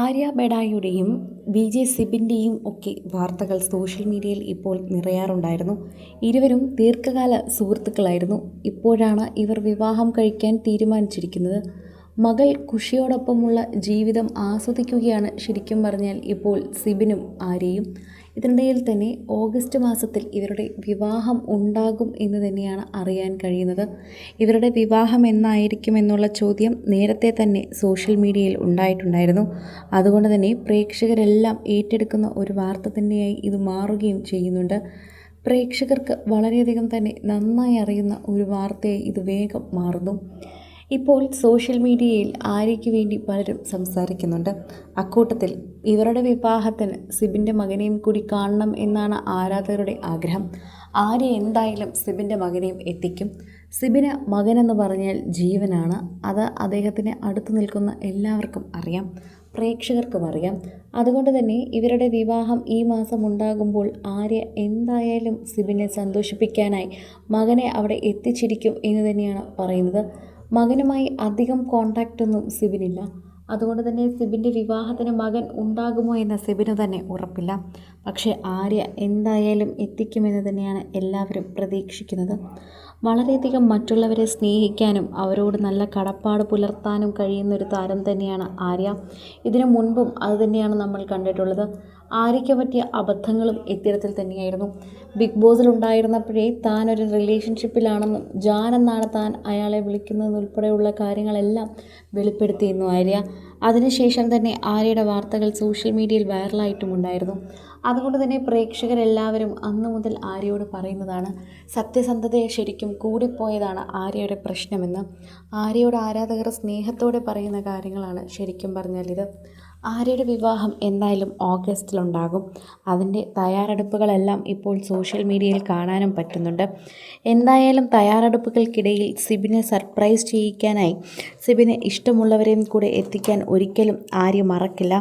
ആര്യ ബെഡായുടെയും B J സിബിന്റെയും ഒക്കെ വാർത്തകൾ സോഷ്യൽ മീഡിയയിൽ ഇപ്പോൾ നിറയാറുണ്ടായിരുന്നു. ഇരുവരും ദീർഘകാല സുഹൃത്തുക്കളായിരുന്നു. ഇപ്പോഴാണ് ഇവർ വിവാഹം കഴിക്കാൻ തീരുമാനിച്ചിരിക്കുന്നത്. മകൾ ഖുഷിയോടൊപ്പമുള്ള ജീവിതം ആസ്വദിക്കുകയാണ് ശരിക്കും പറഞ്ഞാൽ ഇപ്പോൾ സിബിനും ആര്യയും. ഇതിനിടയിൽ തന്നെ ഓഗസ്റ്റ് മാസത്തിൽ ഇവരുടെ വിവാഹം ഉണ്ടാകും എന്ന് തന്നെയാണ് അറിയാൻ കഴിയുന്നത്. ഇവരുടെ വിവാഹം എന്നായിരിക്കും എന്നുള്ള ചോദ്യം നേരത്തെ തന്നെ സോഷ്യൽ മീഡിയയിൽ ഉണ്ടായിട്ടുണ്ടായിരുന്നു. അതുകൊണ്ട് തന്നെ പ്രേക്ഷകരെല്ലാം ഏറ്റെടുക്കുന്ന ഒരു വാർത്ത തന്നെയായി ഇത് മാറുകയും ചെയ്യുന്നുണ്ട്. പ്രേക്ഷകർക്ക് വളരെയധികം തന്നെ നന്നായി അറിയുന്ന ഒരു വാർത്തയായി ഇത് വേഗം മാറുന്നു. ഇപ്പോൾ സോഷ്യൽ മീഡിയയിൽ ആര്യയ്ക്ക് വേണ്ടി പലരും സംസാരിക്കുന്നുണ്ട്. അക്കൂട്ടത്തിൽ ഇവരുടെ വിവാഹത്തിന് സിബിന്റെ മകനെയും കൂടി കാണണം എന്നാണ് ആരാധകരുടെ ആഗ്രഹം. ആര്യ എന്തായാലും സിബിന്റെ മകനെയും എത്തിക്കും. സിബിന് മകനെന്ന് പറഞ്ഞാൽ ജീവനാണ്. അത് അദ്ദേഹത്തിന് അടുത്തു നിൽക്കുന്ന എല്ലാവർക്കും അറിയാം. പ്രേക്ഷകർക്കും അറിയാം. അതുകൊണ്ട് തന്നെ ഇവരുടെ വിവാഹം ഈ മാസം ഉണ്ടാകുമ്പോൾ ആര്യ എന്തായാലും സിബിനെ സന്തോഷിപ്പിക്കാനായി മകനെ അവിടെ എത്തിച്ചിരിക്കും എന്ന് തന്നെയാണ് പറയുന്നത്. മകനുമായി അധികം കോണ്ടാക്റ്റ് ഒന്നും സിബിനില്ല. അതുകൊണ്ട് തന്നെ സിബിന്റെ വിവാഹത്തിന് മകൻ ഉണ്ടാകുമോ എന്ന സിബിന് തന്നെ ഉറപ്പില്ല. പക്ഷേ ആര്യ എന്തായാലും എത്തിക്കുമെന്ന് തന്നെയാണ് എല്ലാവരും പ്രതീക്ഷിക്കുന്നത്. വളരെയധികം മറ്റുള്ളവരെ സ്നേഹിക്കാനും അവരോട് നല്ല കടപ്പാട് പുലർത്താനും കഴിയുന്ന ഒരു താരം തന്നെയാണ് ആര്യ. ഇതിനു മുൻപും അത് തന്നെയാണ് നമ്മൾ കണ്ടിട്ടുള്ളത്. ആര്യയ്ക്ക് പറ്റിയ അബദ്ധങ്ങളും ഇത്തരത്തിൽ തന്നെയായിരുന്നു. ബിഗ് ബോസിൽ ഉണ്ടായിരുന്നപ്പോഴേ താൻ ഒരു റിലേഷൻഷിപ്പിലാണെന്നും ജാൻ എന്നാണ് താൻ അയാളെ വിളിക്കുന്നതുൾപ്പെടെയുള്ള കാര്യങ്ങളെല്ലാം വെളിപ്പെടുത്തിയിരുന്നു ആര്യ. അതിനുശേഷം തന്നെ ആര്യയുടെ വാർത്തകൾ സോഷ്യൽ മീഡിയയിൽ വൈറലായിട്ടും ഉണ്ടായിരുന്നു. അതുകൊണ്ട് തന്നെ പ്രേക്ഷകരെല്ലാവരും അന്നു മുതൽ ആര്യയോട് പറയുന്നതാണ് സത്യസന്ധതയെ ശരിക്കും കൂടിപ്പോയതാണ് ആര്യയുടെ പ്രശ്നമെന്ന്. ആര്യയുടെ ആരാധകർ സ്നേഹത്തോടെ പറയുന്ന കാര്യങ്ങളാണ് ശരിക്കും പറഞ്ഞാൽ ഇത് ആര്യയുടെ വിവാഹം എന്തായാലും ഓഗസ്റ്റിലുണ്ടാകും. അതിന്റെ തയ്യാറെടുപ്പുകളെല്ലാം ഇപ്പോൾ സോഷ്യൽ മീഡിയയിൽ കാണാനും പറ്റുന്നുണ്ട്. എന്തായാലും തയ്യാറെടുപ്പുകൾക്കിടയിൽ സിബിനെ സർപ്രൈസ് ചെയ്യിക്കാനായി സിബിനെ ഇഷ്ടമുള്ളവരെയും കൂടെ എത്തിക്കാൻ ഒരിക്കലും ആര്യ മറക്കില്ല.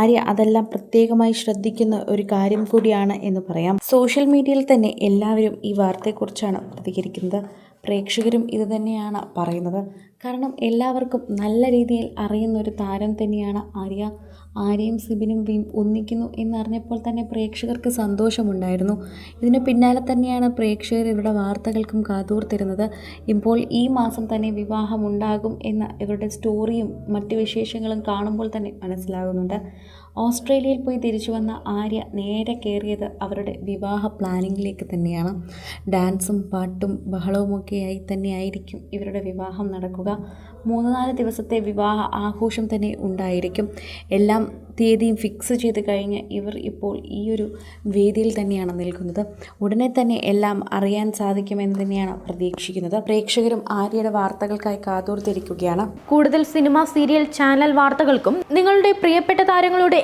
ആര്യ അതെല്ലാം പ്രത്യേകമായി ശ്രദ്ധിക്കുന്ന ഒരു കാര്യം കൂടിയാണ് എന്ന് പറയാം. സോഷ്യൽ മീഡിയയിൽ തന്നെ എല്ലാവരും ഈ വാർത്തയെക്കുറിച്ചാണ് പ്രതികരിക്കുന്നത്. പ്രേക്ഷകരും ഇതുതന്നെയാണ് പറയുന്നത്. കാരണം എല്ലാവർക്കും നല്ല രീതിയിൽ അറിയുന്ന ഒരു താരം തന്നെയാണ് ആര്യ. ആര്യയും സിബിനും വീം ഒന്നിക്കുന്നു എന്നറിഞ്ഞപ്പോൾ തന്നെ പ്രേക്ഷകർക്ക് സന്തോഷമുണ്ടായിരുന്നു. ഇതിന് പിന്നാലെ തന്നെയാണ് പ്രേക്ഷകർ ഇവരുടെ വാർത്തകൾക്കും കാതോർത്തിരുന്നത് ഇപ്പോൾ ഈ മാസം തന്നെ വിവാഹമുണ്ടാകും എന്ന ഇവരുടെ സ്റ്റോറിയും മറ്റ് വിശേഷങ്ങളും കാണുമ്പോൾ തന്നെ മനസ്സിലാകുന്നുണ്ട്. ഓസ്ട്രേലിയയിൽ പോയി തിരിച്ചു വന്ന ആര്യ നേരെ കയറിയത് അവരുടെ വിവാഹ പ്ലാനിങ്ങിലേക്ക് തന്നെയാണ്. ഡാൻസും പാട്ടും ബഹളവുമൊക്കെയായി തന്നെയായിരിക്കും ഇവരുടെ വിവാഹം നടക്കുക. മൂന്ന് നാല് ദിവസത്തെ വിവാഹ ആഘോഷം തന്നെ ഉണ്ടായിരിക്കും. എല്ലാം തീയതിയും ഫിക്സ് ചെയ്ത് കഴിഞ്ഞ് ഇവർ ഇപ്പോൾ ഈ ഒരു വേദിയിൽ തന്നെയാണ് നിൽക്കുന്നത്. ഉടനെ തന്നെ എല്ലാം അറിയാൻ സാധിക്കുമെന്ന് തന്നെയാണ് പ്രതീക്ഷിക്കുന്നത്. പ്രേക്ഷകരും ആര്യയുടെ വാർത്തകൾക്കായി കാതോർത്തിരിക്കുകയാണ്. കൂടുതൽ സിനിമ സീരിയൽ ചാനൽ വാർത്തകൾക്കും നിങ്ങളുടെ പ്രിയപ്പെട്ട താരങ്ങളുടെ